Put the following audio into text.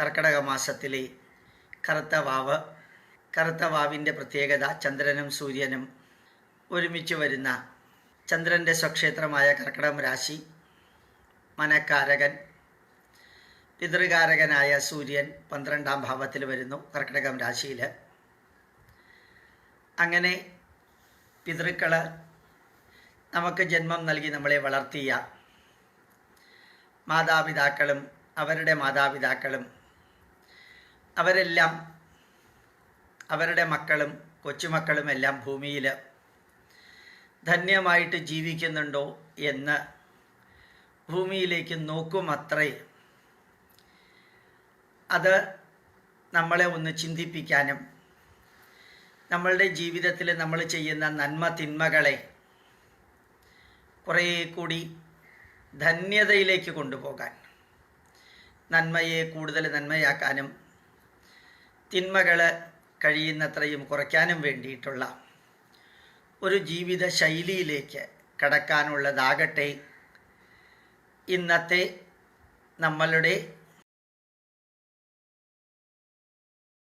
കർക്കടക മാസത്തിലെ കറുത്ത വാവ് കറുത്ത വാവിന്റെ പ്രത്യേകത ചന്ദ്രനും സൂര്യനും ഒരുമിച്ച് വരുന്ന ചന്ദ്രന്റെ സ്വക്ഷേത്രമായ കർക്കടകം രാശി മനക്കാരകൻ പിതൃകാരകനായ സൂര്യൻ പന്ത്രണ്ടാം ഭാവത്തിൽ വരുന്നു കർക്കിടകം രാശിയിൽ അങ്ങനെ പിതൃക്കൾ നമുക്ക് ജന്മം നൽകി നമ്മളെ വളർത്തിയ മാതാപിതാക്കളും അവരുടെ മാതാപിതാക്കളും അവരെല്ലാം അവരുടെ മക്കളും കൊച്ചുമക്കളും എല്ലാം ഭൂമിയിൽ ധന്യമായിട്ട് ജീവിക്കുന്നുണ്ടോ എന്ന് ഭൂമിയിലേക്ക് നോക്കുമത്രേ. അത് നമ്മളെ ഒന്ന് ചിന്തിപ്പിക്കാനും നമ്മളുടെ ജീവിതത്തിൽ നമ്മൾ ചെയ്യുന്ന നന്മ തിന്മകളെ കുറേ കൂടി ധന്യതയിലേക്ക് കൊണ്ടുപോകാൻ നന്മയെ കൂടുതൽ നന്മയാക്കാനും തിന്മകൾ കഴിയുന്നത്രയും കുറയ്ക്കാനും വേണ്ടിയിട്ടുള്ള ഒരു ജീവിത ശൈലിയിലേക്ക് കടക്കാനുള്ളതാകട്ടെ. ഇന്നത്തെ നമ്മളുടെ